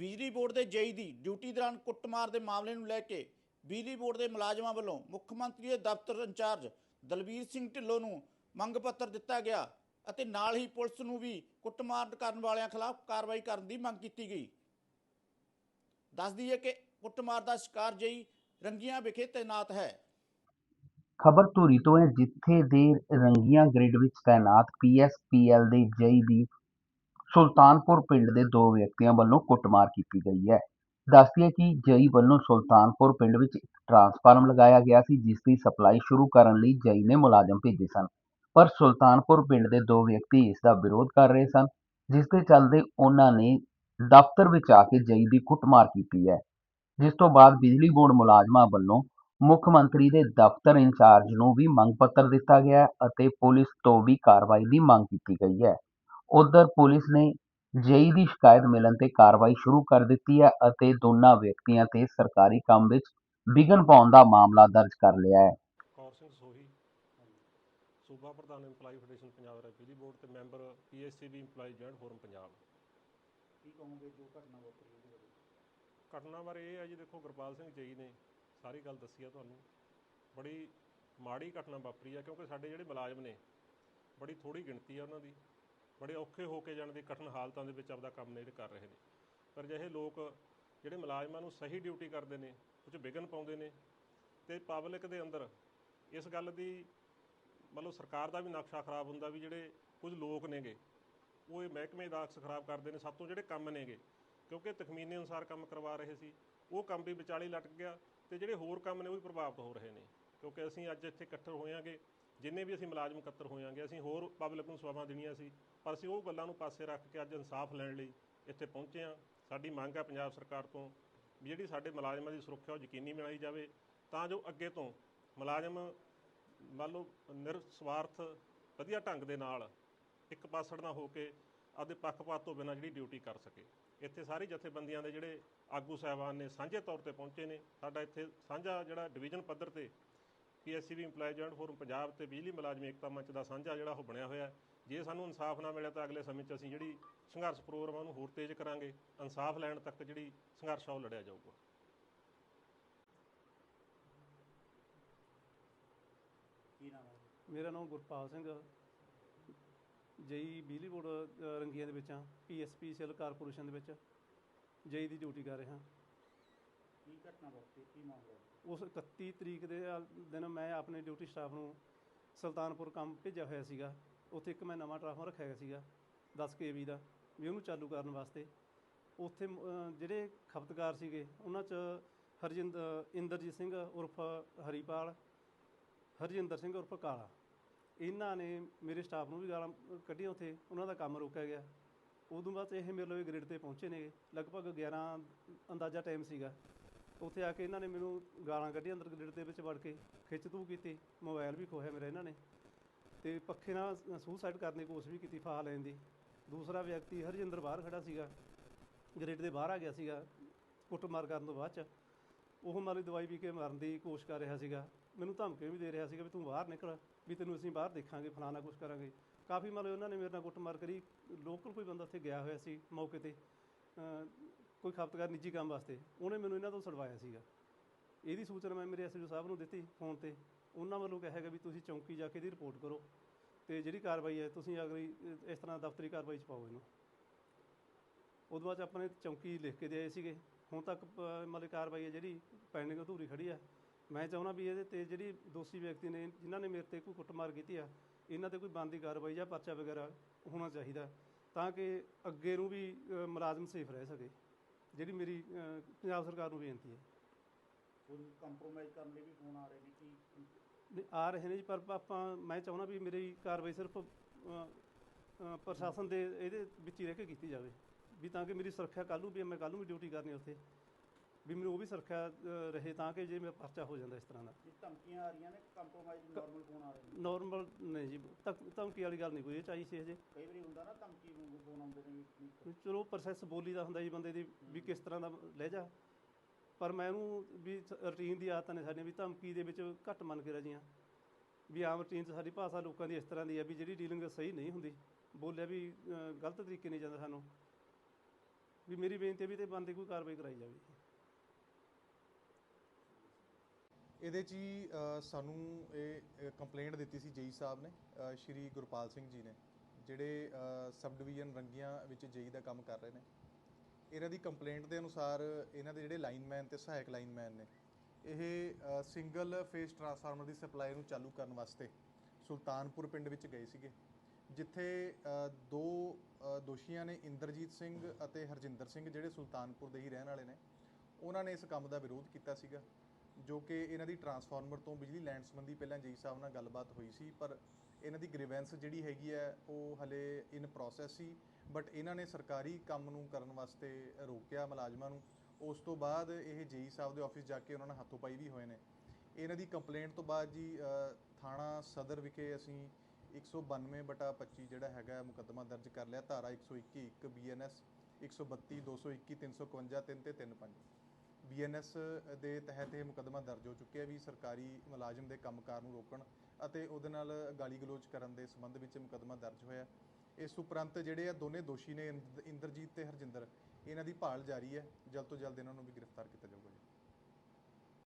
ਬਿਜਲੀ ਬੋਰਡ ਦੇ ਜੇਈ ਦੀ ਡਿਊਟੀ ਦੌਰਾਨ ਕੁੱਟਮਾਰ ਦੇ ਮਾਮਲੇ ਨੂੰ ਲੈ ਕੇ ਬਿਜਲੀ ਬੋਰਡ ਦੇ ਮੁਲਾਜ਼ਮਾਂ ਵੱਲੋਂ ਮੁੱਖ ਮੰਤਰੀ ਦੇ ਦਫ਼ਤਰ ਇੰਚਾਰਜ ਦਲਵੀਰ ਸਿੰਘ ਢਿੱਲੋਂ ਨੂੰ ਮੰਗ ਪੱਤਰ ਦਿੱਤਾ ਗਿਆ ਅਤੇ ਨਾਲ ਹੀ ਪੁਲਿਸ ਨੂੰ ਵੀ ਕੁੱਟਮਾਰ ਕਰਨ ਵਾਲਿਆਂ ਖਿਲਾਫ ਕਾਰਵਾਈ ਕਰਨ ਦੀ ਮੰਗ ਕੀਤੀ ਗਈ। ਦੱਸ ਦਈਏ ਕਿ ਕੁੱਟਮਾਰ ਦਾ ਸ਼ਿਕਾਰ ਜਈ ਰੰਗੀਆਂ ਵਿਖੇ ਤੈਨਾਤ ਹੈ। ਖਬਰ ਧੂਰੀ ਤੋਂ ਹੈ ਜਿੱਥੇ ਦੇ ਰੰਗੀਆਂ ਗ੍ਰਿਡ ਵਿੱਚ ਤਾਇਨਾਤ ਪੀਐਸਪੀਐਲ ਦੇ ਜਈ ਦੀ ਸੁਲਤਾਨਪੁਰ ਪਿੰਡ ਦੇ ਦੋ ਵਿਅਕਤੀਆਂ ਵੱਲੋਂ ਕੁੱਟਮਾਰ ਕੀਤੀ ਗਈ ਹੈ। ਦੱਸਦੀ ਹੈ ਕਿ ਜਈ ਵੱਲੋਂ ਸੁਲਤਾਨਪੁਰ ਪਿੰਡ ਵਿੱਚ ਇੱਕ ਟਰਾਂਸਫਾਰਮ ਲਗਾਇਆ ਗਿਆ ਸੀ, ਜਿਸ ਦੀ ਸਪਲਾਈ ਸ਼ੁਰੂ ਕਰਨ ਲਈ ਜਈ ਨੇ ਮੁਲਾਜ਼ਮ ਭੇਜੇ ਸਨ। ਪਰ ਸੁਲਤਾਨਪੁਰ ਪਿੰਡ ਦੇ ਦੋ ਵਿਅਕਤੀ ਇਸ ਦਾ ਵਿਰੋਧ ਕਰ ਰਹੇ ਸਨ, ਜਿਸ ਦੇ ਚੱਲਦੇ ਉਹਨਾਂ ਨੇ ਦਫ਼ਤਰ ਵਿੱਚ ਆ ਕੇ ਜਈ ਦੀ ਕੁੱਟਮਾਰ ਕੀਤੀ ਹੈ। ਜਿਸ ਤੋਂ ਬਾਅਦ ਬਿਜਲੀ ਬੋਰਡ ਮੁਲਾਜ਼ਮਾਂ ਵੱਲੋਂ ਮੁੱਖ ਮੰਤਰੀ ਦੇ ਦਫ਼ਤਰ ਇੰਚਾਰਜ ਨੂੰ ਵੀ ਮੰਗ ਪੱਤਰ ਦਿੱਤਾ ਗਿਆ ਅਤੇ ਪੁਲਿਸ ਤੋਂ ਵੀ ਕਾਰਵਾਈ ਦੀ ਮੰਗ ਕੀਤੀ ਗਈ ਹੈ। ਉਧਰ ਪੁਲਿਸ ਨੇ ਜੇਈ ਦੀ ਸ਼ਿਕਾਇਤ ਮਿਲਣ ਤੇ ਕਾਰਵਾਈ ਸ਼ੁਰੂ ਕਰ ਦਿੱਤੀ ਹੈ ਅਤੇ ਦੋਨਾਂ ਵਿਅਕਤੀਆਂ ਤੇ ਸਰਕਾਰੀ ਕੰਮ ਵਿੱਚ ਵਿਘਨ ਪਾਉਣ ਦਾ ਮਾਮਲਾ ਦਰਜ ਕਰ ਲਿਆ ਹੈ। ਕੌਰ ਸਿੰਘ ਸੋਹੀ ਸੂਬਾ ਪ੍ਰਧਾਨ ਇੰਪਲਾਈ ਫੈਡਰੇਸ਼ਨ ਪੰਜਾਬ ਰਾਜ ਬਿਜਲੀ ਬੋਰਡ ਤੇ member PSCB employee joint forum Punjab. ਕੀ ਕਹੋਗੇ ਜੋ ਘਟਨਾ ਵਾਪਰੀ ਉਹਦੇ ਬਾਰੇ? ਘਟਨਾ ਬਾਰੇ ਇਹ ਹੈ ਜੀ ਦੇਖੋ ਗੁਰਪਾਲ ਸਿੰਘ ਜਈ ਨੇ ਸਾਰੀ ਗੱਲ ਦੱਸੀ ਆ ਤੁਹਾਨੂੰ। ਬੜੀ ਮਾੜੀ ਘਟਨਾ ਵਾਪਰੀ ਆ ਕਿਉਂਕਿ ਸਾਡੇ ਜਿਹੜੇ ਮੁਲਾਜ਼ਮ ਨੇ ਬੜੀ ਥੋੜੀ ਗਿਣਤੀ ਆ ਉਹਨਾਂ ਦੀ। ਬੜੇ ਔਖੇ ਹੋ ਕੇ ਜਾਣ ਦੀ ਕਠਿਨ ਹਾਲਤਾਂ ਦੇ ਵਿੱਚ ਆਪਦਾ ਕੰਮ ਨੇ ਜਿਹੜੇ ਕਰ ਰਹੇ ਨੇ। ਪਰ ਜਿਹੇ ਲੋਕ ਜਿਹੜੇ ਮੁਲਾਜ਼ਮਾਂ ਨੂੰ ਸਹੀ ਡਿਊਟੀ ਕਰਦੇ ਨੇ ਕੁਝ ਵਿਘਨ ਪਾਉਂਦੇ ਨੇ ਤੇ ਪਬਲਿਕ ਦੇ ਅੰਦਰ ਇਸ ਗੱਲ ਦੀ ਮਤਲਬ ਸਰਕਾਰ ਦਾ ਵੀ ਨਕਸ਼ਾ ਖਰਾਬ ਹੁੰਦਾ ਵੀ ਜਿਹੜੇ ਕੁਝ ਲੋਕ ਨੇਗੇ, ਉਹ ਇਹ ਮਹਿਕਮੇ ਦਾ ਅਕਸ ਖਰਾਬ ਕਰਦੇ ਨੇ, ਸਭ ਤੋਂ ਜਿਹੜੇ ਕੰਮ ਨੇਗੇ। ਕਿਉਂਕਿ ਤਖਮੀਨੇ ਅਨੁਸਾਰ ਕੰਮ ਕਰਵਾ ਰਹੇ ਸੀ, ਉਹ ਕੰਮ ਵੀ ਵਿਚਾਲੇ ਲਟਕ ਗਿਆ ਤੇ ਜਿਹੜੇ ਹੋਰ ਕੰਮ ਨੇ ਉਹ ਵੀ ਪ੍ਰਭਾਵਿਤ ਹੋ ਰਹੇ ਨੇ। ਕਿਉਂਕਿ ਅਸੀਂ ਅੱਜ ਇੱਥੇ ਇਕੱਠੇ ਹੋਏ ਹੋਇਆਂਗੇ ਜਿੰਨੇ ਵੀ ਅਸੀਂ ਮੁਲਾਜ਼ਮ ਇਕੱਤਰ ਹੋਇਆਂਗੇ ਅਸੀਂ ਹੋਰ ਪਬਲਿਕ ਨੂੰ ਸੇਵਾਵਾਂ ਦੇਣੀਆਂ ਸੀ, ਪਰ ਅਸੀਂ ਉਹ ਗੱਲਾਂ ਨੂੰ ਪਾਸੇ ਰੱਖ ਕੇ ਅੱਜ ਇਨਸਾਫ ਲੈਣ ਲਈ ਇੱਥੇ ਪਹੁੰਚੇ ਹਾਂ ਸਾਡੀ ਮੰਗ ਹੈ ਪੰਜਾਬ ਸਰਕਾਰ ਤੋਂ ਵੀ ਜਿਹੜੀ ਸਾਡੇ ਮੁਲਾਜ਼ਮਾਂ ਦੀ ਸੁਰੱਖਿਆ ਉਹ ਯਕੀਨੀ ਬਣਾਈ ਜਾਵੇ। ਤਾਂ ਜੋ ਅੱਗੇ ਤੋਂ ਮੁਲਾਜ਼ਮ ਮੰਨ ਲਓ ਨਿਰਸਵਾਰਥ, ਵਧੀਆ ਢੰਗ ਦੇ ਨਾਲ ਇੱਕ ਪਾਸੜ ਨਾ ਹੋ ਕੇ ਆਪਦੇ ਪੱਖਪਾਤ ਤੋਂ ਬਿਨਾਂ ਜਿਹੜੀ ਡਿਊਟੀ ਕਰ ਸਕੇ। ਇੱਥੇ ਸਾਰੀ ਜਥੇਬੰਦੀਆਂ ਦੇ ਜਿਹੜੇ ਆਗੂ ਸਾਹਿਬਾਨ ਨੇ ਸਾਂਝੇ ਤੌਰ ਤੇ ਪਹੁੰਚੇ ਨੇ। ਸਾਡਾ ਇੱਥੇ ਸਾਂਝਾ ਜਿਹੜਾ ਡਿਵੀਜ਼ਨ ਪੱਧਰ ਤੇ PSCB employee joint forum Punjab ਤੇ ਬਿਜਲੀ ਮੁਲਾਜ਼ਮ ਏਕਤਾ ਮੰਚ ਦਾ ਸਾਂਝਾ ਜਿਹੜਾ ਉਹ ਬਣਿਆ ਹੋਇਆ। ਜੇ ਸਾਨੂੰ ਇਨਸਾਫ ਨਾ ਮਿਲਿਆ ਤਾਂ ਅਗਲੇ ਸਮੇਂ 'ਚ ਅਸੀਂ ਜਿਹੜੀ ਸੰਘਰਸ਼ ਪ੍ਰੋਗਰਾਮਾਂ ਨੂੰ ਹੋਰ ਤੇਜ਼ ਕਰਾਂਗੇ। ਇਨਸਾਫ ਲੈਣ ਤੱਕ ਜਿਹੜੀ ਸੰਘਰਸ਼ ਆ ਉਹ ਲੜਿਆ ਜਾਊਗਾ। ਕੀ ਨਾਮ ਹੈ? ਮੇਰਾ ਨਾਮ ਗੁਰਪਾਲ ਸਿੰਘ ਜਈ ਬਿਜਲੀ ਬੋਰਡ ਰੰਗੀਆਂ ਦੇ ਵਿੱਚ ਆ। ਪੀਐਸਪੀ ਸੈਲ ਕਾਰਪੋਰੇਸ਼ਨ ਦੇ ਵਿੱਚ ਜਈ ਦੀ ਡਿਊਟੀ ਕਰ ਰਿਹਾ। ਕੀ ਘਟਨਾ ਵਾਪਰੀ? ਕੀ ਮਾਮਲਾ? ਉਸ 31 ਤਰੀਕ ਦੇ ਆ- ਦਿਨ ਮੈਂ ਆਪਣੇ ਡਿਊਟੀ ਸਟਾਫ ਨੂੰ ਸੁਲਤਾਨਪੁਰ ਕੰਮ ਭੇਜਿਆ ਹੋਇਆ ਸੀਗਾ। ਉੱਥੇ ਇੱਕ ਮੈਂ ਨਵਾਂ ਟਰਾਂਸਫਾਰਮਰ ਰੱਖਿਆ ਗਿਆ ਸੀਗਾ 10 ਕੇਵੀ ਦਾ ਵੀ ਉਹਨੂੰ ਚਾਲੂ ਕਰਨ ਵਾਸਤੇ। ਉੱਥੇ ਮ- ਅ, ਜਿਹੜੇ ਖਪਤਕਾਰ ਸੀਗੇ ਉਹਨਾਂ 'ਚ ਹਰਜਿੰਦ ਇੰਦਰਜੀਤ ਸਿੰਘ ਉਰਫ ਹਰੀਪਾਲ ਹਰਜਿੰਦਰ ਸਿੰਘ ਉਰਫ ਕਾਲਾ। ਇਹਨਾਂ ਨੇ ਮੇਰੇ ਸਟਾਫ ਨੂੰ ਵੀ ਗਾਲਾਂ ਕੱਢੀਆਂ ਉੱਥੇ ਉਹਨਾਂ ਦਾ ਕੰਮ ਰੋਕਿਆ ਗਿਆ। ਉਦੋਂ ਬਾਅਦ ਇਹ ਮੇਰੇ ਲਈ ਗ੍ਰਿਡ ਤੇ ਪਹੁੰਚੇ ਨੇ ਲਗਭਗ 11 ਅੰਦਾਜ਼ਾ ਟਾਈਮ ਸੀਗਾ। ਉੱਥੇ ਆ ਕੇ ਇਹਨਾਂ ਨੇ ਮੈਨੂੰ ਗਾਲਾਂ ਕੱਢੀਆਂ ਅੰਦਰ ਗ੍ਰਿਡ ਦੇ ਵਿੱਚ ਵੜ ਕੇ, ਖਿੱਚ ਤੂ ਕੀਤੀ ਮੋਬਾਈਲ ਵੀ ਖੋਹਿਆ ਮੇਰਾ ਇਹਨਾਂ ਨੇ। ਤੇ ਪੱਖੇ ਨਾਲ ਸੁਸਾਈਡ ਕਰਨ ਦੀ ਕੋਸ਼ਿਸ਼ ਵੀ ਕੀਤੀ, ਫਾਹਾ ਲੈਣ ਦੀ। ਦੂਸਰਾ ਵਿਅਕਤੀ ਹਰਜਿੰਦਰ ਬਾਹਰ ਖੜਾ ਸੀਗਾ ਗ੍ਰਿਡ ਦੇ ਬਾਹਰ ਆ ਗਿਆ ਸੀਗਾ, ਕੁੱਟਮਾਰ ਕਰਨ ਤੋਂ ਬਾਅਦ ਚ। ਉਹ ਮਾਰੀ ਦਵਾਈ ਪੀ ਕੇ ਮਾਰਨ ਦੀ ਕੋਸ਼ਿਸ਼ ਕਰ ਰਿਹਾ ਸੀਗਾ। ਮੈਨੂੰ ਧਮਕੀਆਂ ਵੀ ਦੇ ਰਿਹਾ ਸੀਗਾ ਵੀ ਤੂੰ ਬਾਹਰ ਨਿਕਲ, ਵੀ ਤੈਨੂੰ ਅਸੀਂ ਬਾਹਰ ਦੇਖਾਂਗੇ, ਫਲਾਣਾ ਕੁਛ ਕਰਾਂਗੇ। ਕਾਫੀ ਮਤਲਬ ਉਹਨਾਂ ਨੇ ਮੇਰੇ ਨਾਲ ਕੁੱਟਮਾਰ ਕਰੀ। ਲੋਕਲ ਕੋਈ ਬੰਦਾ ਉੱਥੇ ਗਿਆ ਹੋਇਆ ਸੀ ਮੌਕੇ ਤੇ। ਕੋਈ ਖਪਤਕਾਰ ਨਿੱਜੀ ਕੰਮ ਵਾਸਤੇ, ਉਹਨੇ ਮੈਨੂੰ ਇਹਨਾਂ ਤੋਂ ਛਡਵਾਇਆ ਸੀਗਾ। ਇਹਦੀ ਸੂਚਨਾ ਮੈਂ ਮੇਰੇ ਐਸਡੀਓ ਸਾਹਿਬ ਨੂੰ ਦਿੱਤੀ ਫੋਨ ਤੇ। ਉਹਨਾਂ ਵੱਲੋਂ ਕਿਹਾ ਹੈਗਾ ਵੀ ਤੁਸੀਂ ਚੌਂਕੀ ਜਾ ਕੇ ਇਹਦੀ ਰਿਪੋਰਟ ਕਰੋ ਤੇ ਜਿਹੜੀ ਕਾਰਵਾਈ ਹੈ, ਤੁਸੀਂ ਅਗਲੀ, ਇਸ ਤਰ੍ਹਾਂ ਦਫ਼ਤਰੀ ਕਾਰਵਾਈ ਚ ਪਾਓ ਇਹਨੂੰ। ਉਦੋਂ ਬਾਅਦ 'ਚ ਆਪਣੇ ਚੌਂਕੀ ਲਿਖ ਕੇ ਦੇ ਆਏ ਸੀਗੇ। ਹੁਣ ਤੱਕ ਮਤਲਬ ਕਾਰਵਾਈ ਹੈ ਜਿਹੜੀ ਪੈਂਡਿੰਗ ਅਧੂਰੀ ਖੜੀ ਆ। ਮੈਂ ਚਾਹੁੰਦਾ ਵੀ ਇਹਦੇ ਤੇ ਜਿਹੜੀ ਦੋਸ਼ੀ ਵਿਅਕਤੀ ਨੇ, ਜਿਨ੍ਹਾਂ ਨੇ ਮੇਰੇ ਤੇ ਕੋਈ ਕੁੱਟਮਾਰ ਕੀਤੀ ਆ, ਇਹਨਾਂ ਤੇ ਕੋਈ ਬਣਦੀ ਕਾਰਵਾਈ ਜਾਂ ਪਰਚਾ ਵਗੈਰਾ ਹੋਣਾ ਚਾਹੀਦਾ ਤਾਂ ਕਿ ਅੱਗੇ ਨੂੰ ਵੀ ਮੁਲਾਜ਼ਮ ਸੇਫ ਰਹਿ ਸਕੇ। ਜਿਹੜੀ ਮੇਰੀ ਅ, ਪੰਜਾਬ ਸਰਕਾਰ ਨੂੰ ਬੇਨਤੀ ਹੈ। ਕੋਈ ਕੰਪਰੋਮਾਈਜ਼ ਕਰਨ ਲਈ ਵੀ ਫੋਨ ਆ ਰਹੇ ਨੇ ਕਿ ਨਹੀਂ, ਆ ਰਹੇ ਨੇ ਜੀ ਪਰ ਆਪਾਂ ਮੈਂ ਚਾਹੁੰਦਾ ਵੀ ਮੇਰੀ ਕਾਰਵਾਈ ਸਿਰਫ ਅ, ਅ, ਪ੍ਰਸ਼ਾਸਨ ਦੇ ਇਹਦੇ ਵਿੱਚ ਹੀ ਰਹਿ ਕੇ ਕੀਤੀ ਜਾਵੇ। ਵੀ ਤਾਂ ਕਿ ਮੇਰੀ ਸੁਰੱਖਿਆ ਕੱਲ੍ਹ ਨੂੰ ਵੀ ਮੈਂ ਕੱਲ੍ਹ ਨੂੰ ਵੀ ਡਿਊਟੀ ਕਰਨੀ ਉੱਥੇ। ਵੀ ਮੈਨੂੰ ਉਹ ਵੀ ਸੁਰੱਖਿਆ ਅ, ਰਹੇ ਤਾਂ ਕਿ ਜੇ ਮੇਰਾ ਪਰਚਾ ਹੋ ਜਾਂਦਾ ਇਸ ਤਰ੍ਹਾਂ ਦਾ। ਜੇ ਧਮਕੀਆਂ ਆ ਰਹੀਆਂ ਨੇ ਕੰਪਰੋਮਾਈਜ਼ ਨਾਰਮਲ ਫੋਨ ਆ ਰਹੇ ਨੇ। ਨਾਰਮਲ ਨਹੀਂ ਜੀ ਧਮ- ਧਮਕੀ ਵਾਲੀ ਗੱਲ ਨਹੀਂ ਕੋਈ ਇਹ ਚਾਹੀ ਸੀ ਹਜੇ। ਕਈ ਵਾਰੀ ਹੁੰਦਾ ਨਾ ਧਮਕੀ ਨੂੰ ਫੋਨ ਆਉਂਦੇ ਨੇ ਵੀ ਵੀ ਚਲੋ ਪ੍ਰੋਸੈਸ ਬੋਲੀ ਦਾ ਹੁੰਦਾ ਜੀ ਬੰਦੇ ਦੀ ਵੀ ਕਿਸ ਤਰ੍ਹਾਂ ਦਾ ਲਹਿਜਾ ਪਰ ਮੈਂ ਉਹਨੂੰ ਵੀ ਰੂਟੀਨ ਦੀ ਆਦਤਾਂ ਨੇ ਸਾਡੀਆਂ ਵੀ ਧਮਕੀ ਦੇ ਵਿੱਚ ਘੱਟ ਮੰਨ ਕੇ ਰਾਜੀਆਂ ਵੀ ਆਮ ਰੂਟੀਨ 'ਚ ਸਾਡੀ ਭਾਸ਼ਾ ਲੋਕਾਂ ਦੀ ਇਸ ਤਰ੍ਹਾਂ ਦੀ ਹੈ ਵੀ ਜਿਹੜੀ ਡੀਲਿੰਗ ਸਹੀ ਨਹੀਂ ਹੁੰਦੀ ਬੋਲਿਆ ਵੀ ਅ, ਗਲਤ ਤਰੀਕੇ ਨਹੀਂ ਜਾਂਦਾ ਸਾਨੂੰ। ਵੀ ਮੇਰੀ ਬੇਨਤੀ ਹੈ ਵੀ ਤੇ ਬੰਦੇ ਕੋਈ ਕਾਰਵਾਈ ਕਰਾਈ ਜਾਵੇ। ਇਹਦੇ 'ਚ ਹੀ ਅ, ਸਾਨੂੰ ਇਹ ਕੰਪਲੇਂਟ ਦਿੱਤੀ ਸੀ ਜੇਈ ਸਾਹਿਬ ਨੇ ਅ, ਸ਼੍ਰੀ ਗੁਰਪਾਲ ਸਿੰਘ ਜੀ ਨੇ ਜਿਹੜੇ ਅ, ਸਬ ਡਿਵੀਜ਼ਨ ਰੰਗੀਆਂ ਵਿੱਚ ਜੇਈ ਦਾ ਕੰਮ ਕਰ ਰਹੇ ਨੇ। ਇਹਨਾਂ ਦੀ ਕੰਪਲੇਂਟ ਦੇ ਅਨੁਸਾਰ ਇਹਨਾਂ ਦੇ ਜਿਹੜੇ ਲਾਈਨਮੈਨ ਤੇ ਸਹਾਇਕ ਲਾਈਨਮੈਨ ਨੇ ਇਹ ਸਿੰਗਲ ਫੇਸ ਟਰਾਂਸਫਾਰਮਰ ਦੀ ਸਪਲਾਈ ਨੂੰ ਚਾਲੂ ਕਰਨ ਵਾਸਤੇ ਸੁਲਤਾਨਪੁਰ ਪਿੰਡ ਵਿੱਚ ਗਏ ਸੀਗੇ ਜਿੱਥੇ ਅ, ਦੋ ਅ, ਦੋਸ਼ੀਆਂ ਨੇ ਇੰਦਰਜੀਤ ਸਿੰਘ ਅਤੇ ਹਰਜਿੰਦਰ ਸਿੰਘ ਜਿਹੜੇ ਸੁਲਤਾਨਪੁਰ ਦੇ ਹੀ ਰਹਿਣ ਵਾਲੇ ਨੇ ਉਹਨਾਂ ਨੇ ਇਸ ਕੰਮ ਦਾ ਵਿਰੋਧ ਕੀਤਾ ਸੀਗਾ। ਜੋ ਕਿ ਇਹਨਾਂ ਦੀ ਟਰਾਂਸਫਾਰਮਰ ਤੋਂ ਬਿਜਲੀ ਲੈਣ ਸੰਬੰਧੀ ਪਹਿਲਾਂ ਜੀ ਸਾਹਿਬ ਨਾਲ ਗੱਲਬਾਤ ਹੋਈ ਸੀ, ਪਰ ਇਹਨਾਂ ਦੀ ਗ੍ਰੀਵੈਂਸ ਜਿਹੜੀ ਹੈਗੀ ਹੈ, ਉਹ ਹਲੇ ਇਨ ਪ੍ਰੋਸੈਸ ਸੀ ਬਟ ਇਹਨਾਂ ਨੇ ਸਰਕਾਰੀ ਕੰਮ ਨੂੰ ਕਰਨ ਵਾਸਤੇ ਰੋਕਿਆ ਮੁਲਾਜ਼ਮਾਂ ਨੂੰ। ਉਸ ਤੋਂ ਬਾਅਦ ਇਹ ਜੇਈ ਸਾਹਿਬ ਦੇ ਆਫਿਸ ਜਾ ਕੇ ਉਹਨਾਂ ਨਾਲ ਹੱਥੋਂ ਪਾਈ ਵੀ ਹੋਏ ਨੇ। ਇਹਨਾਂ ਦੀ ਕੰਪਲੇਂਟ ਤੋਂ ਬਾਅਦ ਜੀ ਥਾਣਾ ਸਦਰ ਵਿਖੇ ਅਸੀਂ 192 ਬਟਾ 25 ਜਿਹੜਾ ਹੈਗਾ ਮੁਕੱਦਮਾ ਦਰਜ ਕਰ ਲਿਆ, ਧਾਰਾ 121 1 ਬੀਐਨਐਸ 132 221 351 3 ਤੇ 35 ਬੀਐਨਐਸ ਦੇ ਤਹਿਤ ਇਹ ਮੁਕੱਦਮਾ ਦਰਜ ਹੋ ਚੁੱਕਿਆ ਵੀ ਸਰਕਾਰੀ ਮੁਲਾਜ਼ਮ ਦੇ ਕੰਮਕਾਰ ਨੂੰ ਰੋਕਣ ਅਤੇ ਉਹਦੇ ਨਾਲ ਗਾਲੀ ਗਲੋਚ ਕਰਨ ਦੇ ਸੰਬੰਧ ਵਿੱਚ ਮੁਕੱਦਮਾ ਦਰਜ ਹੋਇਆ। ਇਸ ਉਪਰੰਤ ਜਿਹੜੇ ਆ ਦੋਨੇ ਦੋਸ਼ੀ ਨੇ ਇੰਦ- ਇੰਦਰਜੀਤ ਤੇ ਹਰਜਿੰਦਰ, ਇਹਨਾਂ ਦੀ ਭਾਲ ਜਾਰੀ ਹੈ। ਜਲਦ ਤੋਂ ਜਲਦ ਇਹਨਾਂ ਨੂੰ ਵੀ ਗ੍ਰਿਫਤਾਰ ਕੀਤਾ ਜਾਊਗਾ।